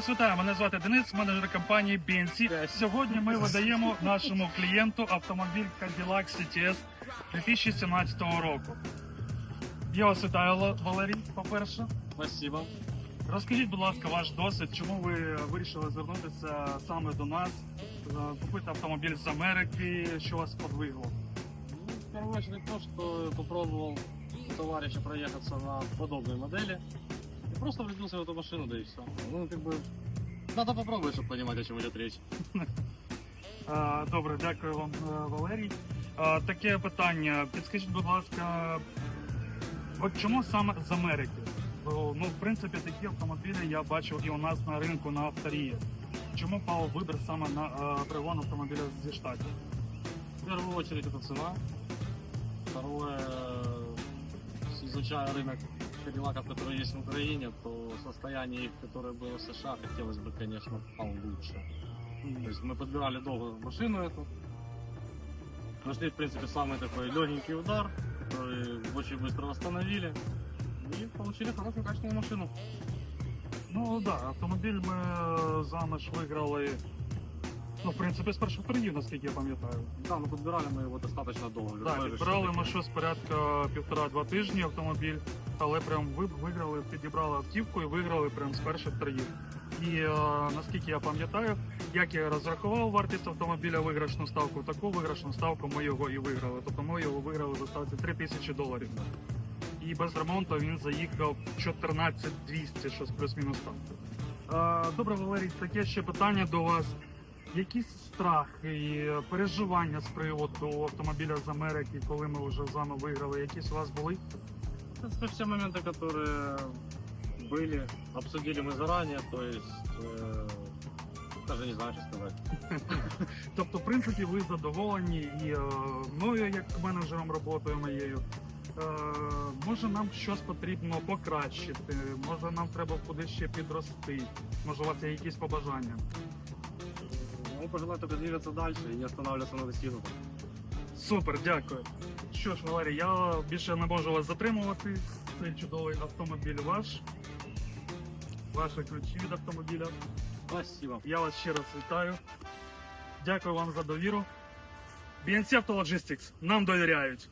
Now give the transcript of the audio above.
вас вітаю. Мене звати Денис, менеджер компанії BNC. Сьогодні ми видаємо нашому клієнту автомобіль Cadillac CTS 2017 року. Я вас вітаю, Валерій, по-перше. Спасибо. Розкажіть, будь ласка, ваш досвід, чому ви вирішили звернутися саме до нас, е, купити автомобіль з Америки, що вас подвигло? Ну, в первую очередь то, что попробовал у товарища проехаться на подобной модели И просто влюбился в эту машину, да и все. Ну, как бы, надо попробовать, чтобы понимать, о чем идет речь. Е, Добре, дякую вам, е, Валерій. Е, Таке питання. Підскажіть, будь ласка, от чому саме з Америки? Бо, Ну, в принципі, такі автомобілі я бачив і у нас на ринку на авторії. Чому пав вибір саме на е, пригон автомобіля зі штатів? В первую очередь это цена. Второе, э, изучая рынок кадиллаков, которые есть в Украине, то состояние их, которое было в США, хотелось бы, конечно, получше. То есть мы подбирали долго машину эту. Нашли, в принципе, самый такой легенький удар, который очень быстро восстановили. И получили хорошую качественную машину. Ну так, да, автомобіль ми е, з вами ж виграли. Ну, в принципі, з перших торгів, наскільки я пам'ятаю. Да, но подбирали мы его достаточно долго. Так, Такой підбирали ми все-таки. щось порядка півтора-два тижні автомобіль, але прям ви виграли, підібрали автівку і виграли прям з перших торгів. І е, наскільки я пам'ятаю, як я розрахував вартість автомобіля виграшну ставку, таку виграшну ставку ми його і виграли. Тобто ми його виграли за ставці 3 тисячі доларів. І без ремонту він заїхав 14 200, щось плюс-мінус там. Е, Добре, Валерій, таке ще питання до вас. Якісь страхи і переживання з приводу автомобіля з Америки, коли ми вже з вами виграли, якісь у вас були? В принципе, все моменты, которые были, обсудили мы заранее, то есть э, даже не знаю, что сказать. Тобто, в принципі, ви задоволені і е, мною, як менеджером роботою моєю. Е, може нам щось потрібно покращити, може нам треба куди ще підрости, може у вас є якісь побажання. Ну, пожелаю только двигаться дальше и не останавливаться на достигнутом. Супер, дякую. Що ж, Валерій, я більше не можу вас затримувати. Цей чудовий автомобіль ваш. Ваші ключі від автомобіля. Спасибо. Я вас ще раз вітаю. Дякую вам за довіру. BNC Auto Logistics нам довіряють.